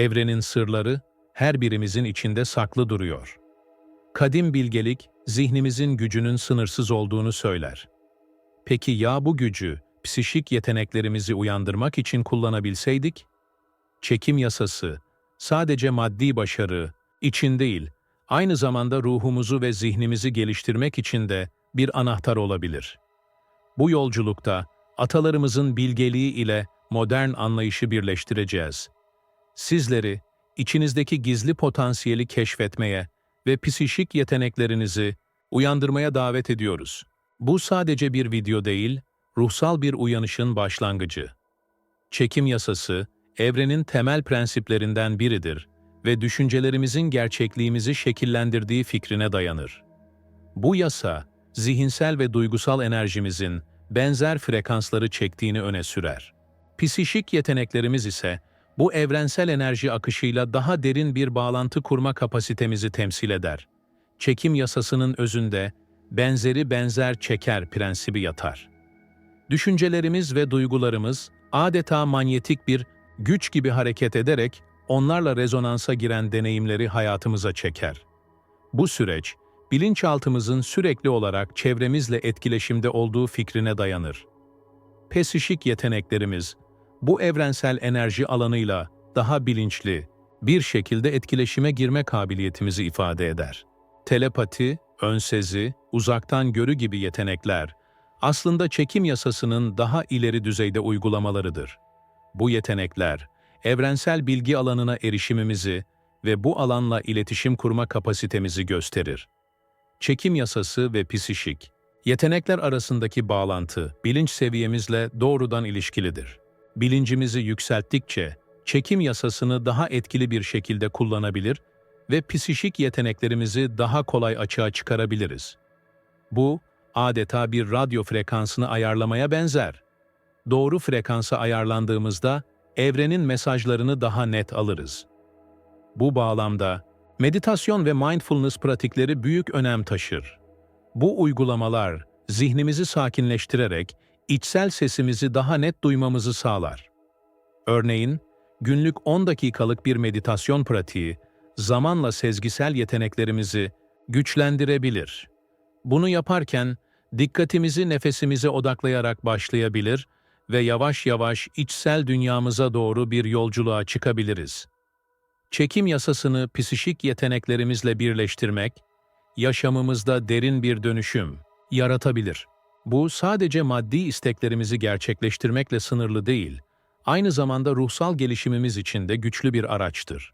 Evrenin sırları her birimizin içinde saklı duruyor. Kadim bilgelik, zihnimizin gücünün sınırsız olduğunu söyler. Peki ya bu gücü, psişik yeteneklerimizi uyandırmak için kullanabilseydik? Çekim yasası, sadece maddi başarı, için değil, aynı zamanda ruhumuzu ve zihnimizi geliştirmek için de bir anahtar olabilir. Bu yolculukta atalarımızın bilgeliği ile modern anlayışı birleştireceğiz. Sizleri içinizdeki gizli potansiyeli keşfetmeye ve psişik yeteneklerinizi uyandırmaya davet ediyoruz. Bu sadece bir video değil, ruhsal bir uyanışın başlangıcı. Çekim yasası, evrenin temel prensiplerinden biridir ve düşüncelerimizin gerçekliğimizi şekillendirdiği fikrine dayanır. Bu yasa, zihinsel ve duygusal enerjimizin benzer frekansları çektiğini öne sürer. Psişik yeteneklerimiz ise bu evrensel enerji akışıyla daha derin bir bağlantı kurma kapasitemizi temsil eder. Çekim yasasının özünde benzeri benzer çeker prensibi yatar. Düşüncelerimiz ve duygularımız adeta manyetik bir güç gibi hareket ederek onlarla rezonansa giren deneyimleri hayatımıza çeker. Bu süreç, bilinçaltımızın sürekli olarak çevremizle etkileşimde olduğu fikrine dayanır. Pesişik yeteneklerimiz, bu evrensel enerji alanıyla daha bilinçli, bir şekilde etkileşime girme kabiliyetimizi ifade eder. Telepati, önsezi, uzaktan görü gibi yetenekler, aslında çekim yasasının daha ileri düzeyde uygulamalarıdır. Bu yetenekler, evrensel bilgi alanına erişimimizi ve bu alanla iletişim kurma kapasitemizi gösterir. Çekim yasası ve psişik, yetenekler arasındaki bağlantı bilinç seviyemizle doğrudan ilişkilidir. Bilincimizi yükselttikçe çekim yasasını daha etkili bir şekilde kullanabilir ve psişik yeteneklerimizi daha kolay açığa çıkarabiliriz. Bu, adeta bir radyo frekansını ayarlamaya benzer. Doğru frekansa ayarlandığımızda evrenin mesajlarını daha net alırız. Bu bağlamda meditasyon ve mindfulness pratikleri büyük önem taşır. Bu uygulamalar zihnimizi sakinleştirerek içsel sesimizi daha net duymamızı sağlar. Örneğin, günlük 10 dakikalık bir meditasyon pratiği zamanla sezgisel yeteneklerimizi güçlendirebilir. Bunu yaparken dikkatimizi nefesimize odaklayarak başlayabilir ve yavaş yavaş içsel dünyamıza doğru bir yolculuğa çıkabiliriz. Çekim yasasını psişik yeteneklerimizle birleştirmek, yaşamımızda derin bir dönüşüm yaratabilir. Bu sadece maddi isteklerimizi gerçekleştirmekle sınırlı değil, aynı zamanda ruhsal gelişimimiz için de güçlü bir araçtır.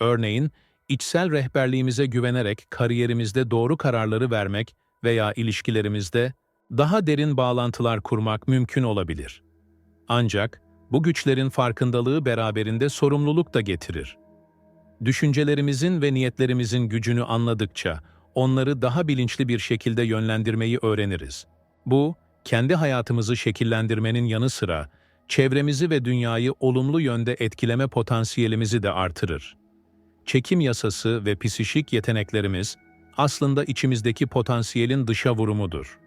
Örneğin, içsel rehberliğimize güvenerek kariyerimizde doğru kararları vermek veya ilişkilerimizde daha derin bağlantılar kurmak mümkün olabilir. Ancak bu güçlerin farkındalığı beraberinde sorumluluk da getirir. Düşüncelerimizin ve niyetlerimizin gücünü anladıkça onları daha bilinçli bir şekilde yönlendirmeyi öğreniriz. Bu, kendi hayatımızı şekillendirmenin yanı sıra çevremizi ve dünyayı olumlu yönde etkileme potansiyelimizi de artırır. Çekim yasası ve psişik yeteneklerimiz aslında içimizdeki potansiyelin dışa vurumudur.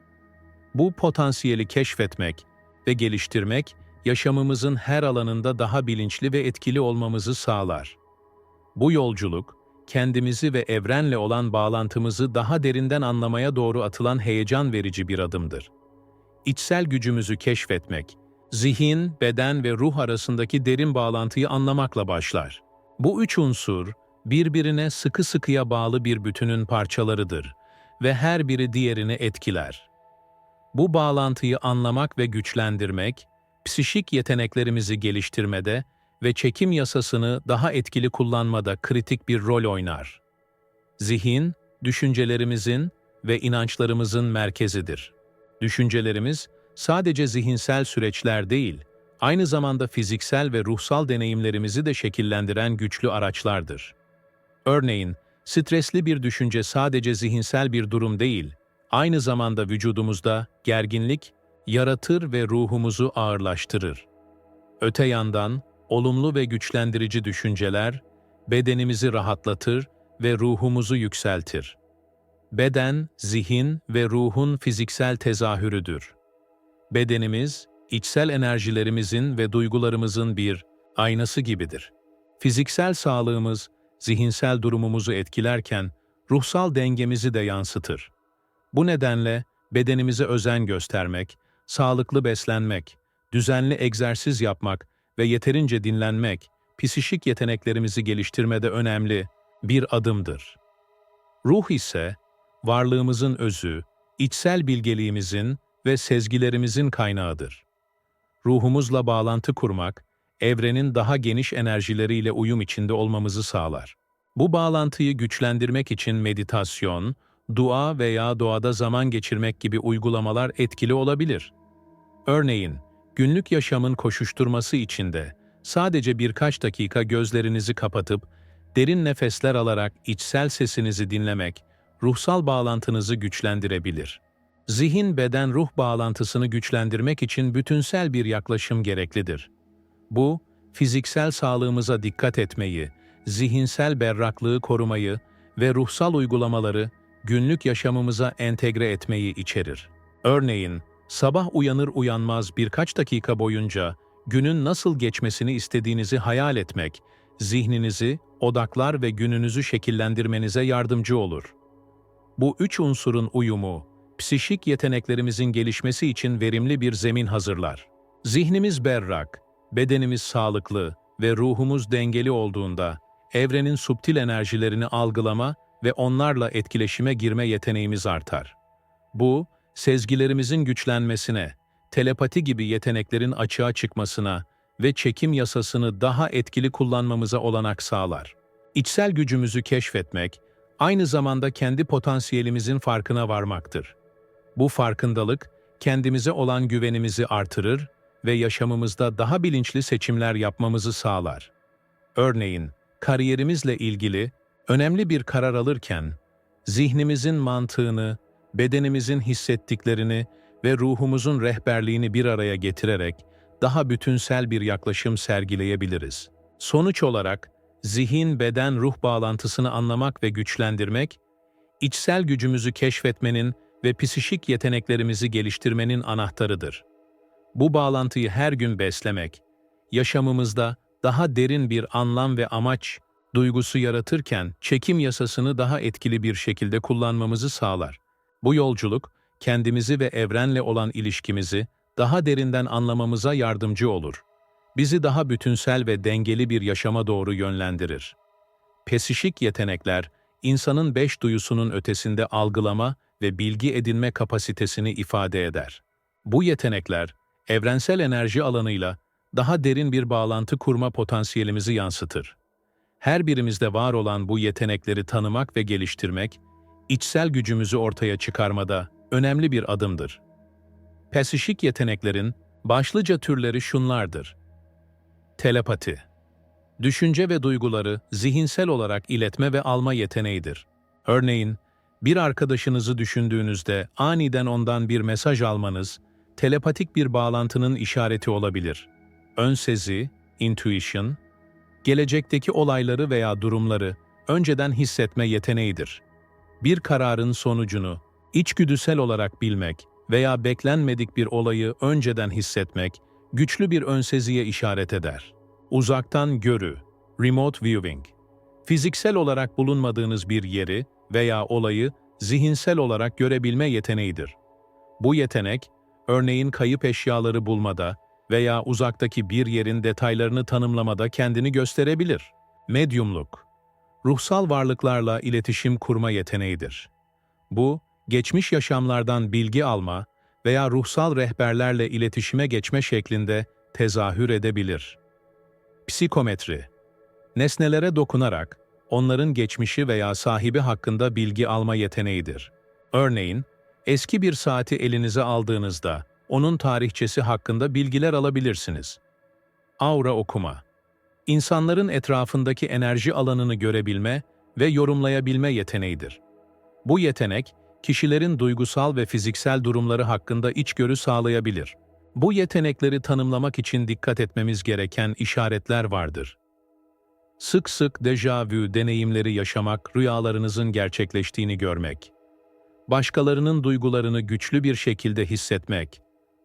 Bu potansiyeli keşfetmek ve geliştirmek yaşamımızın her alanında daha bilinçli ve etkili olmamızı sağlar. Bu yolculuk, kendimizi ve evrenle olan bağlantımızı daha derinden anlamaya doğru atılan heyecan verici bir adımdır. İçsel gücümüzü keşfetmek, zihin, beden ve ruh arasındaki derin bağlantıyı anlamakla başlar. Bu üç unsur, birbirine sıkı sıkıya bağlı bir bütünün parçalarıdır ve her biri diğerini etkiler. Bu bağlantıyı anlamak ve güçlendirmek, psişik yeteneklerimizi geliştirmede ve çekim yasasını daha etkili kullanmada kritik bir rol oynar. Zihin, düşüncelerimizin ve inançlarımızın merkezidir. Düşüncelerimiz sadece zihinsel süreçler değil, aynı zamanda fiziksel ve ruhsal deneyimlerimizi de şekillendiren güçlü araçlardır. Örneğin, stresli bir düşünce sadece zihinsel bir durum değil, aynı zamanda vücudumuzda gerginlik yaratır ve ruhumuzu ağırlaştırır. Öte yandan, olumlu ve güçlendirici düşünceler, bedenimizi rahatlatır ve ruhumuzu yükseltir. Beden, zihin ve ruhun fiziksel tezahürüdür. Bedenimiz, içsel enerjilerimizin ve duygularımızın bir aynası gibidir. Fiziksel sağlığımız, zihinsel durumumuzu etkilerken ruhsal dengemizi de yansıtır. Bu nedenle bedenimize özen göstermek, sağlıklı beslenmek, düzenli egzersiz yapmak ve yeterince dinlenmek, psişik yeteneklerimizi geliştirmede önemli bir adımdır. Ruh ise, varlığımızın özü, içsel bilgeliğimizin ve sezgilerimizin kaynağıdır. Ruhumuzla bağlantı kurmak, evrenin daha geniş enerjileriyle uyum içinde olmamızı sağlar. Bu bağlantıyı güçlendirmek için meditasyon, dua veya doğada zaman geçirmek gibi uygulamalar etkili olabilir. Örneğin, günlük yaşamın koşuşturması içinde sadece birkaç dakika gözlerinizi kapatıp derin nefesler alarak içsel sesinizi dinlemek, ruhsal bağlantınızı güçlendirebilir. Zihin-beden-ruh bağlantısını güçlendirmek için bütünsel bir yaklaşım gereklidir. Bu, fiziksel sağlığımıza dikkat etmeyi, zihinsel berraklığı korumayı ve ruhsal uygulamaları günlük yaşamımıza entegre etmeyi içerir. Örneğin, sabah uyanır uyanmaz birkaç dakika boyunca günün nasıl geçmesini istediğinizi hayal etmek, zihninizi, odaklar ve gününüzü şekillendirmenize yardımcı olur. Bu üç unsurun uyumu, psişik yeteneklerimizin gelişmesi için verimli bir zemin hazırlar. Zihnimiz berrak, bedenimiz sağlıklı ve ruhumuz dengeli olduğunda, evrenin subtil enerjilerini algılama ve onlarla etkileşime girme yeteneğimiz artar. Bu, sezgilerimizin güçlenmesine, telepati gibi yeteneklerin açığa çıkmasına ve çekim yasasını daha etkili kullanmamıza olanak sağlar. İçsel gücümüzü keşfetmek, aynı zamanda kendi potansiyelimizin farkına varmaktır. Bu farkındalık, kendimize olan güvenimizi artırır ve yaşamımızda daha bilinçli seçimler yapmamızı sağlar. Örneğin, kariyerimizle ilgili önemli bir karar alırken, zihnimizin mantığını, bedenimizin hissettiklerini ve ruhumuzun rehberliğini bir araya getirerek daha bütünsel bir yaklaşım sergileyebiliriz. Sonuç olarak, zihin-beden-ruh bağlantısını anlamak ve güçlendirmek, içsel gücümüzü keşfetmenin ve psişik yeteneklerimizi geliştirmenin anahtarıdır. Bu bağlantıyı her gün beslemek, yaşamımızda daha derin bir anlam ve amaç duygusu yaratırken çekim yasasını daha etkili bir şekilde kullanmamızı sağlar. Bu yolculuk, kendimizi ve evrenle olan ilişkimizi daha derinden anlamamıza yardımcı olur. Bizi daha bütünsel ve dengeli bir yaşama doğru yönlendirir. Pesişik yetenekler, insanın beş duyusunun ötesinde algılama ve bilgi edinme kapasitesini ifade eder. Bu yetenekler, evrensel enerji alanıyla daha derin bir bağlantı kurma potansiyelimizi yansıtır. Her birimizde var olan bu yetenekleri tanımak ve geliştirmek, içsel gücümüzü ortaya çıkarmada önemli bir adımdır. Pesişik yeteneklerin başlıca türleri şunlardır. Telepati Düşünce ve duyguları zihinsel olarak iletme ve alma yeteneğidir. Örneğin, bir arkadaşınızı düşündüğünüzde aniden ondan bir mesaj almanız, telepatik bir bağlantının işareti olabilir. Ön sezi, intuition, gelecekteki olayları veya durumları önceden hissetme yeteneğidir. Bir kararın sonucunu içgüdüsel olarak bilmek veya beklenmedik bir olayı önceden hissetmek güçlü bir önseziye işaret eder. Uzaktan görü, remote viewing, fiziksel olarak bulunmadığınız bir yeri veya olayı zihinsel olarak görebilme yeteneğidir. Bu yetenek, örneğin kayıp eşyaları bulmada veya uzaktaki bir yerin detaylarını tanımlamada kendini gösterebilir. Medyumluk, ruhsal varlıklarla iletişim kurma yeteneğidir. Bu, geçmiş yaşamlardan bilgi alma veya ruhsal rehberlerle iletişime geçme şeklinde tezahür edebilir. Psikometri, nesnelere dokunarak onların geçmişi veya sahibi hakkında bilgi alma yeteneğidir. Örneğin, eski bir saati elinize aldığınızda onun tarihçesi hakkında bilgiler alabilirsiniz. Aura okuma, insanların etrafındaki enerji alanını görebilme ve yorumlayabilme yeteneğidir. Bu yetenek, kişilerin duygusal ve fiziksel durumları hakkında içgörü sağlayabilir. Bu yetenekleri tanımlamak için dikkat etmemiz gereken işaretler vardır. Sık sık dejavü deneyimleri yaşamak, rüyalarınızın gerçekleştiğini görmek. Başkalarının duygularını güçlü bir şekilde hissetmek.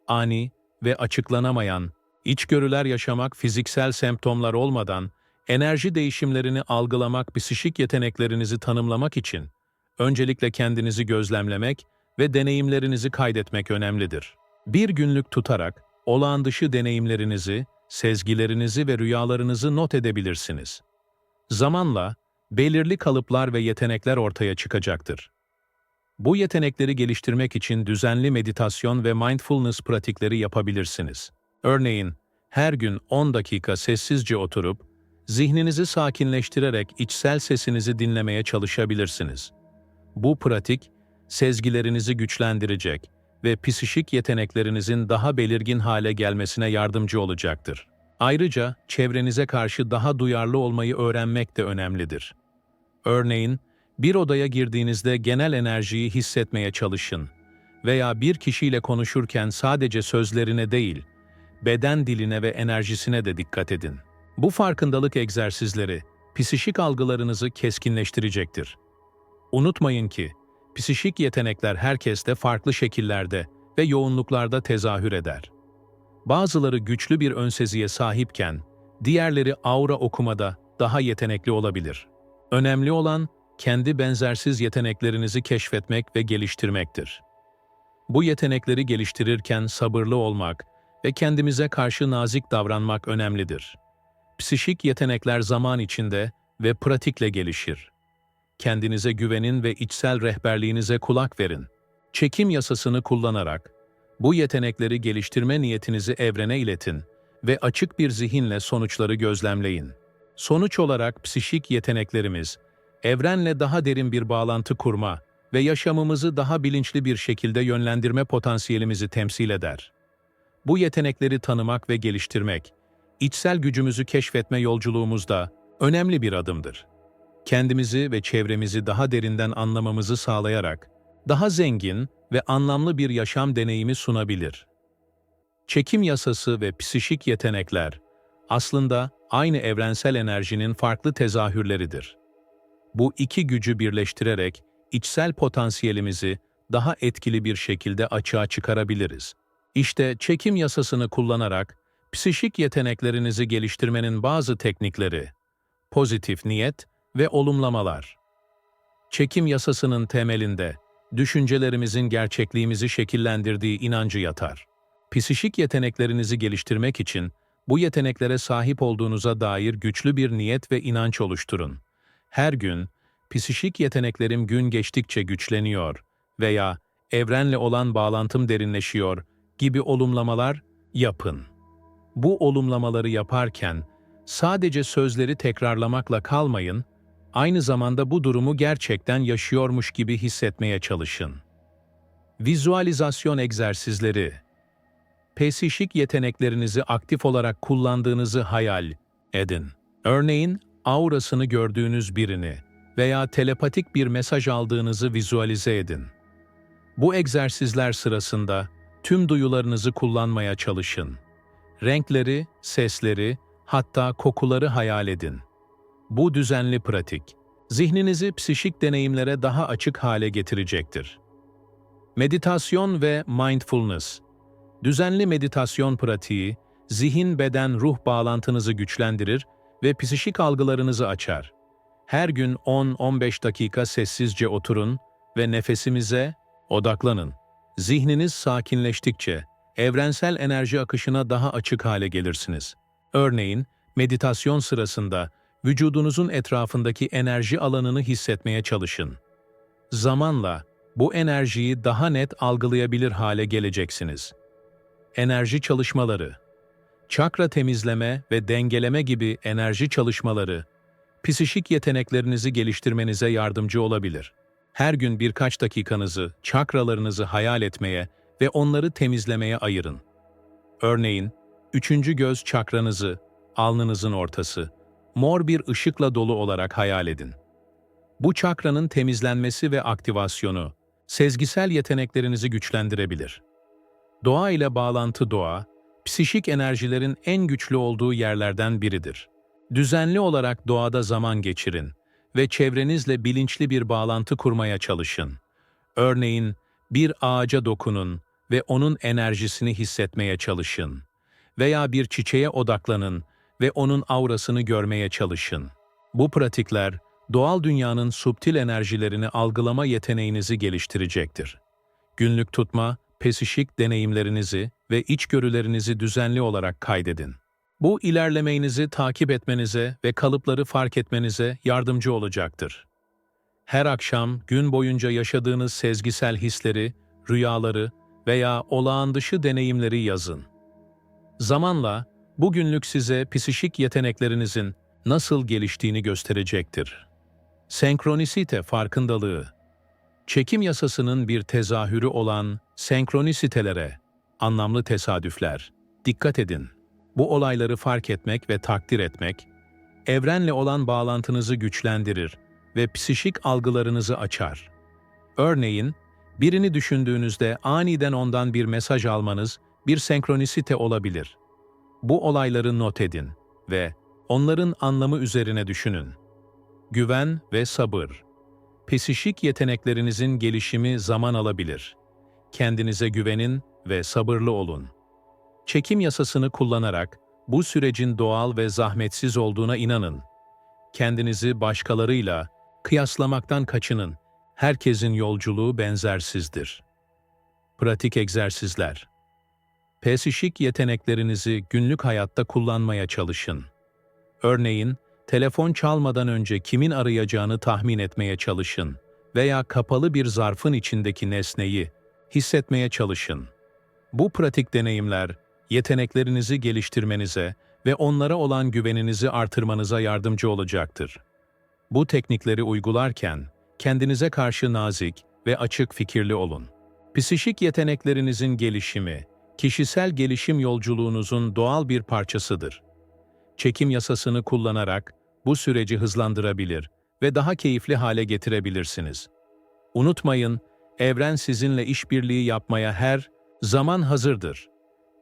Ani ve açıklanamayan, içgörüler yaşamak fiziksel semptomlar olmadan, Enerji değişimlerini algılamak, psişik yeteneklerinizi tanımlamak için öncelikle kendinizi gözlemlemek ve deneyimlerinizi kaydetmek önemlidir. Bir günlük tutarak olağan dışı deneyimlerinizi, sezgilerinizi ve rüyalarınızı not edebilirsiniz. Zamanla belirli kalıplar ve yetenekler ortaya çıkacaktır. Bu yetenekleri geliştirmek için düzenli meditasyon ve mindfulness pratikleri yapabilirsiniz. Örneğin, her gün 10 dakika sessizce oturup, zihninizi sakinleştirerek içsel sesinizi dinlemeye çalışabilirsiniz. Bu pratik, sezgilerinizi güçlendirecek ve psişik yeteneklerinizin daha belirgin hale gelmesine yardımcı olacaktır. Ayrıca çevrenize karşı daha duyarlı olmayı öğrenmek de önemlidir. Örneğin, bir odaya girdiğinizde genel enerjiyi hissetmeye çalışın veya bir kişiyle konuşurken sadece sözlerine değil, beden diline ve enerjisine de dikkat edin. Bu farkındalık egzersizleri psişik algılarınızı keskinleştirecektir. Unutmayın ki, psişik yetenekler herkeste farklı şekillerde ve yoğunluklarda tezahür eder. Bazıları güçlü bir önseziye sahipken, diğerleri aura okumada daha yetenekli olabilir. Önemli olan, kendi benzersiz yeteneklerinizi keşfetmek ve geliştirmektir. Bu yetenekleri geliştirirken sabırlı olmak ve kendimize karşı nazik davranmak önemlidir. Psişik yetenekler zaman içinde ve pratikle gelişir. Kendinize güvenin ve içsel rehberliğinize kulak verin. Çekim yasasını kullanarak bu yetenekleri geliştirme niyetinizi evrene iletin ve açık bir zihinle sonuçları gözlemleyin. Sonuç olarak psişik yeteneklerimiz, evrenle daha derin bir bağlantı kurma ve yaşamımızı daha bilinçli bir şekilde yönlendirme potansiyelimizi temsil eder. Bu yetenekleri tanımak ve geliştirmek, içsel gücümüzü keşfetme yolculuğumuzda önemli bir adımdır. Kendimizi ve çevremizi daha derinden anlamamızı sağlayarak, daha zengin ve anlamlı bir yaşam deneyimi sunabilir. Çekim yasası ve psişik yetenekler aslında aynı evrensel enerjinin farklı tezahürleridir. Bu iki gücü birleştirerek içsel potansiyelimizi daha etkili bir şekilde açığa çıkarabiliriz. İşte çekim yasasını kullanarak psişik yeteneklerinizi geliştirmenin bazı teknikleri, pozitif niyet ve olumlamalar. Çekim yasasının temelinde düşüncelerimizin gerçekliğimizi şekillendirdiği inancı yatar. Psişik yeteneklerinizi geliştirmek için bu yeteneklere sahip olduğunuza dair güçlü bir niyet ve inanç oluşturun. Her gün, psişik yeteneklerim gün geçtikçe güçleniyor veya evrenle olan bağlantım derinleşiyor gibi olumlamalar yapın. Bu olumlamaları yaparken sadece sözleri tekrarlamakla kalmayın, aynı zamanda bu durumu gerçekten yaşıyormuş gibi hissetmeye çalışın. Vizualizasyon egzersizleri Psişik yeteneklerinizi aktif olarak kullandığınızı hayal edin. Örneğin, aurasını gördüğünüz birini veya telepatik bir mesaj aldığınızı vizualize edin. Bu egzersizler sırasında tüm duyularınızı kullanmaya çalışın. Renkleri, sesleri, hatta kokuları hayal edin. Bu düzenli pratik, zihninizi psişik deneyimlere daha açık hale getirecektir. Meditasyon ve mindfulness Düzenli meditasyon pratiği, zihin-beden-ruh bağlantınızı güçlendirir ve psişik algılarınızı açar. Her gün 10-15 dakika sessizce oturun ve nefesimize odaklanın. Zihniniz sakinleştikçe evrensel enerji akışına daha açık hale gelirsiniz. Örneğin, meditasyon sırasında vücudunuzun etrafındaki enerji alanını hissetmeye çalışın. Zamanla bu enerjiyi daha net algılayabilir hale geleceksiniz. Enerji çalışmaları Çakra temizleme ve dengeleme gibi enerji çalışmaları, psişik yeteneklerinizi geliştirmenize yardımcı olabilir. Her gün birkaç dakikanızı çakralarınızı hayal etmeye ve onları temizlemeye ayırın. Örneğin, üçüncü göz çakranızı, alnınızın ortası, mor bir ışıkla dolu olarak hayal edin. Bu çakranın temizlenmesi ve aktivasyonu, sezgisel yeteneklerinizi güçlendirebilir. Doğa ile bağlantı doğa, psişik enerjilerin en güçlü olduğu yerlerden biridir. Düzenli olarak doğada zaman geçirin ve çevrenizle bilinçli bir bağlantı kurmaya çalışın. Örneğin, bir ağaca dokunun ve onun enerjisini hissetmeye çalışın. Veya bir çiçeğe odaklanın ve onun aurasını görmeye çalışın. Bu pratikler, doğal dünyanın subtil enerjilerini algılama yeteneğinizi geliştirecektir. Günlük tutma, pesişik deneyimlerinizi ve içgörülerinizi düzenli olarak kaydedin. Bu ilerlemenizi takip etmenize ve kalıpları fark etmenize yardımcı olacaktır. Her akşam gün boyunca yaşadığınız sezgisel hisleri, rüyaları veya olağan dışı deneyimleri yazın. Zamanla bu günlük size psişik yeteneklerinizin nasıl geliştiğini gösterecektir. Senkronisite farkındalığı Çekim yasasının bir tezahürü olan senkronisitelere, anlamlı tesadüfler, dikkat edin. Bu olayları fark etmek ve takdir etmek, evrenle olan bağlantınızı güçlendirir ve psişik algılarınızı açar. Örneğin, birini düşündüğünüzde aniden ondan bir mesaj almanız bir senkronisite olabilir. Bu olayları not edin ve onların anlamı üzerine düşünün. Güven ve sabır. Psişik yeteneklerinizin gelişimi zaman alabilir. Kendinize güvenin ve sabırlı olun. Çekim yasasını kullanarak bu sürecin doğal ve zahmetsiz olduğuna inanın. Kendinizi başkalarıyla kıyaslamaktan kaçının. Herkesin yolculuğu benzersizdir. Pratik egzersizler. Psişik yeteneklerinizi günlük hayatta kullanmaya çalışın. Örneğin, telefon çalmadan önce kimin arayacağını tahmin etmeye çalışın veya kapalı bir zarfın içindeki nesneyi hissetmeye çalışın. Bu pratik deneyimler, yeteneklerinizi geliştirmenize ve onlara olan güveninizi artırmanıza yardımcı olacaktır. Bu teknikleri uygularken, kendinize karşı nazik ve açık fikirli olun. Psişik yeteneklerinizin gelişimi, kişisel gelişim yolculuğunuzun doğal bir parçasıdır. Çekim yasasını kullanarak bu süreci hızlandırabilir ve daha keyifli hale getirebilirsiniz. Unutmayın, evren sizinle işbirliği yapmaya her zaman hazırdır.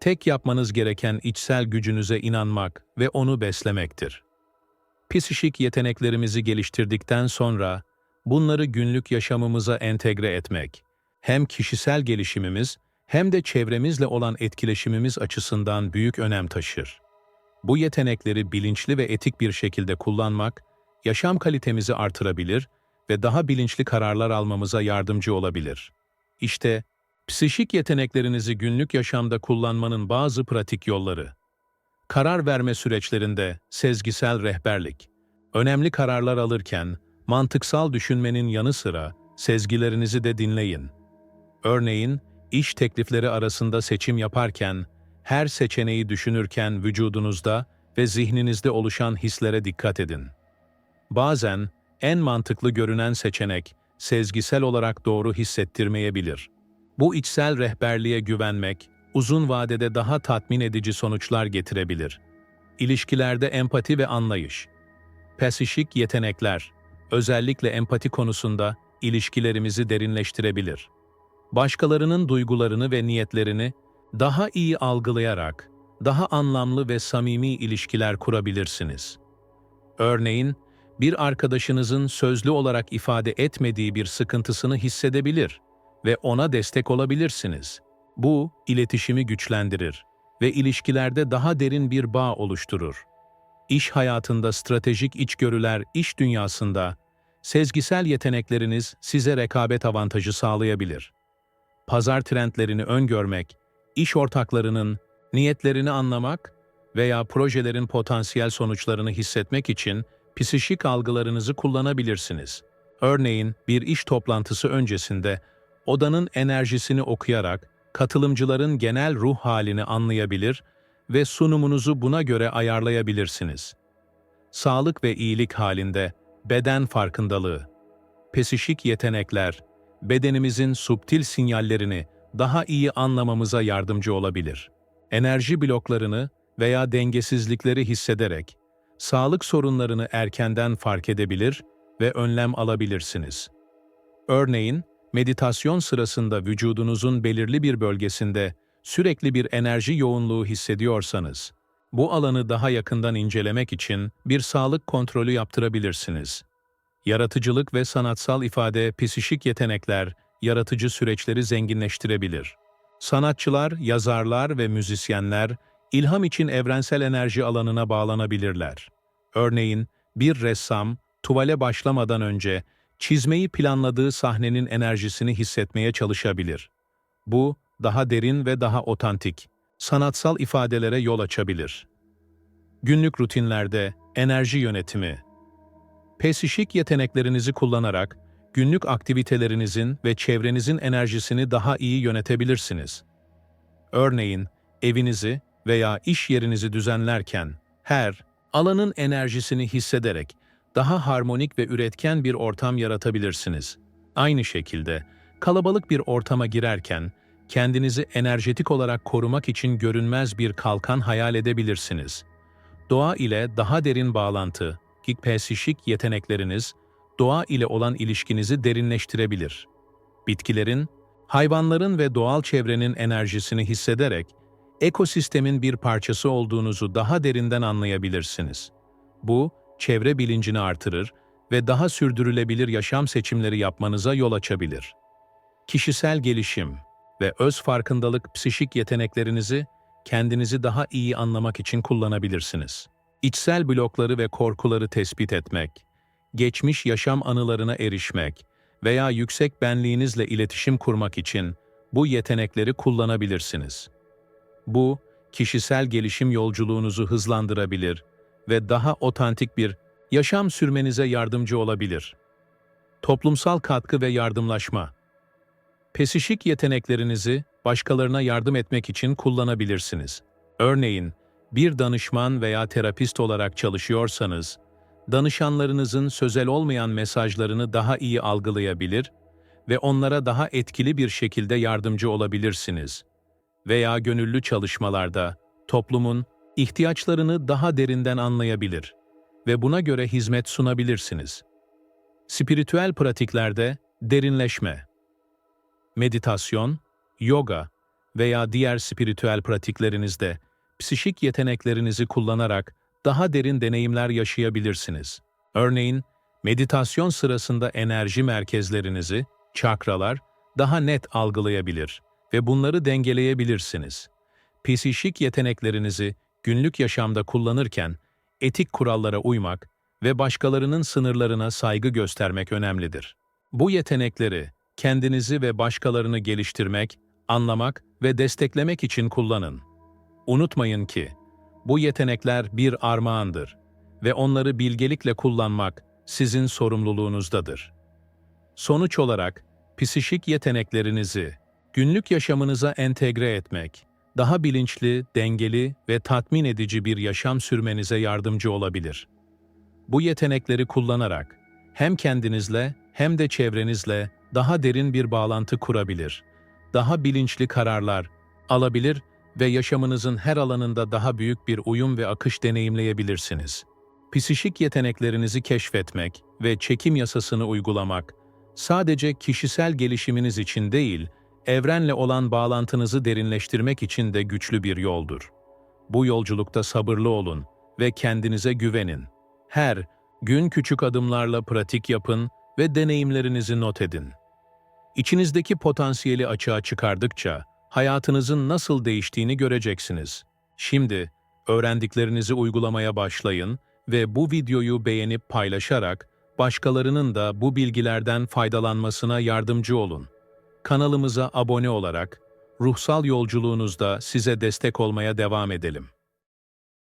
Tek yapmanız gereken içsel gücünüze inanmak ve onu beslemektir. Psişik yeteneklerimizi geliştirdikten sonra bunları günlük yaşamımıza entegre etmek, hem kişisel gelişimimiz hem de çevremizle olan etkileşimimiz açısından büyük önem taşır. Bu yetenekleri bilinçli ve etik bir şekilde kullanmak, yaşam kalitemizi artırabilir ve daha bilinçli kararlar almamıza yardımcı olabilir. İşte, psişik yeteneklerinizi günlük yaşamda kullanmanın bazı pratik yolları. Karar verme süreçlerinde sezgisel rehberlik. Önemli kararlar alırken, mantıksal düşünmenin yanı sıra sezgilerinizi de dinleyin. Örneğin, iş teklifleri arasında seçim yaparken, her seçeneği düşünürken vücudunuzda ve zihninizde oluşan hislere dikkat edin. Bazen en mantıklı görünen seçenek sezgisel olarak doğru hissettirmeyebilir. Bu içsel rehberliğe güvenmek uzun vadede daha tatmin edici sonuçlar getirebilir. İlişkilerde empati ve anlayış. Pesişik yetenekler, özellikle empati konusunda ilişkilerimizi derinleştirebilir. Başkalarının duygularını ve niyetlerini daha iyi algılayarak daha anlamlı ve samimi ilişkiler kurabilirsiniz. Örneğin, bir arkadaşınızın sözlü olarak ifade etmediği bir sıkıntısını hissedebilir ve ona destek olabilirsiniz. Bu, iletişimi güçlendirir ve ilişkilerde daha derin bir bağ oluşturur. İş hayatında stratejik içgörüler iş dünyasında, sezgisel yetenekleriniz size rekabet avantajı sağlayabilir. Pazar trendlerini öngörmek, iş ortaklarının niyetlerini anlamak veya projelerin potansiyel sonuçlarını hissetmek için psişik algılarınızı kullanabilirsiniz. Örneğin bir iş toplantısı öncesinde odanın enerjisini okuyarak katılımcıların genel ruh halini anlayabilir ve sunumunuzu buna göre ayarlayabilirsiniz. Sağlık ve iyilik halinde beden farkındalığı, psişik yetenekler, bedenimizin subtil sinyallerini daha iyi anlamamıza yardımcı olabilir. Enerji bloklarını veya dengesizlikleri hissederek sağlık sorunlarını erkenden fark edebilir ve önlem alabilirsiniz. Örneğin, meditasyon sırasında vücudunuzun belirli bir bölgesinde sürekli bir enerji yoğunluğu hissediyorsanız, bu alanı daha yakından incelemek için bir sağlık kontrolü yaptırabilirsiniz. Yaratıcılık ve sanatsal ifade, psişik yetenekler, yaratıcı süreçleri zenginleştirebilir. Sanatçılar, yazarlar ve müzisyenler ilham için evrensel enerji alanına bağlanabilirler. Örneğin, bir ressam, tuvale başlamadan önce çizmeyi planladığı sahnenin enerjisini hissetmeye çalışabilir. Bu, daha derin ve daha otantik, sanatsal ifadelere yol açabilir. Günlük rutinlerde enerji yönetimi. Pesişik yeteneklerinizi kullanarak günlük aktivitelerinizin ve çevrenizin enerjisini daha iyi yönetebilirsiniz. Örneğin, evinizi veya iş yerinizi düzenlerken her alanın enerjisini hissederek daha harmonik ve üretken bir ortam yaratabilirsiniz. Aynı şekilde, kalabalık bir ortama girerken kendinizi enerjetik olarak korumak için görünmez bir kalkan hayal edebilirsiniz. Doğa ile daha derin bağlantı, gikpesişik yetenekleriniz, doğa ile olan ilişkinizi derinleştirebilir. Bitkilerin, hayvanların ve doğal çevrenin enerjisini hissederek, ekosistemin bir parçası olduğunuzu daha derinden anlayabilirsiniz. Bu, çevre bilincini artırır ve daha sürdürülebilir yaşam seçimleri yapmanıza yol açabilir. Kişisel gelişim ve öz farkındalık psişik yeteneklerinizi kendinizi daha iyi anlamak için kullanabilirsiniz. İçsel blokları ve korkuları tespit etmek, geçmiş yaşam anılarına erişmek veya yüksek benliğinizle iletişim kurmak için bu yetenekleri kullanabilirsiniz. Bu, kişisel gelişim yolculuğunuzu hızlandırabilir ve daha otantik bir yaşam sürmenize yardımcı olabilir. Toplumsal katkı ve yardımlaşma Pesişik yeteneklerinizi başkalarına yardım etmek için kullanabilirsiniz. Örneğin, bir danışman veya terapist olarak çalışıyorsanız, danışanlarınızın sözel olmayan mesajlarını daha iyi algılayabilir ve onlara daha etkili bir şekilde yardımcı olabilirsiniz. Veya gönüllü çalışmalarda toplumun ihtiyaçlarını daha derinden anlayabilir ve buna göre hizmet sunabilirsiniz. Spiritüel pratiklerde derinleşme, meditasyon, yoga veya diğer spiritüel pratiklerinizde psişik yeteneklerinizi kullanarak daha derin deneyimler yaşayabilirsiniz. Örneğin, meditasyon sırasında enerji merkezlerinizi, çakralar, daha net algılayabilir ve bunları dengeleyebilirsiniz. Psişik yeteneklerinizi günlük yaşamda kullanırken etik kurallara uymak ve başkalarının sınırlarına saygı göstermek önemlidir. Bu yetenekleri kendinizi ve başkalarını geliştirmek, anlamak ve desteklemek için kullanın. Unutmayın ki, bu yetenekler bir armağandır ve onları bilgelikle kullanmak sizin sorumluluğunuzdadır. Sonuç olarak, psişik yeteneklerinizi günlük yaşamınıza entegre etmek, daha bilinçli, dengeli ve tatmin edici bir yaşam sürmenize yardımcı olabilir. Bu yetenekleri kullanarak hem kendinizle hem de çevrenizle daha derin bir bağlantı kurabilir, daha bilinçli kararlar alabilir ve yaşamınızın her alanında daha büyük bir uyum ve akış deneyimleyebilirsiniz. Psişik yeteneklerinizi keşfetmek ve çekim yasasını uygulamak, sadece kişisel gelişiminiz için değil, evrenle olan bağlantınızı derinleştirmek için de güçlü bir yoldur. Bu yolculukta sabırlı olun ve kendinize güvenin. Her gün küçük adımlarla pratik yapın ve deneyimlerinizi not edin. İçinizdeki potansiyeli açığa çıkardıkça hayatınızın nasıl değiştiğini göreceksiniz. Şimdi öğrendiklerinizi uygulamaya başlayın ve bu videoyu beğenip paylaşarak başkalarının da bu bilgilerden faydalanmasına yardımcı olun. Kanalımıza abone olarak ruhsal yolculuğunuzda size destek olmaya devam edelim.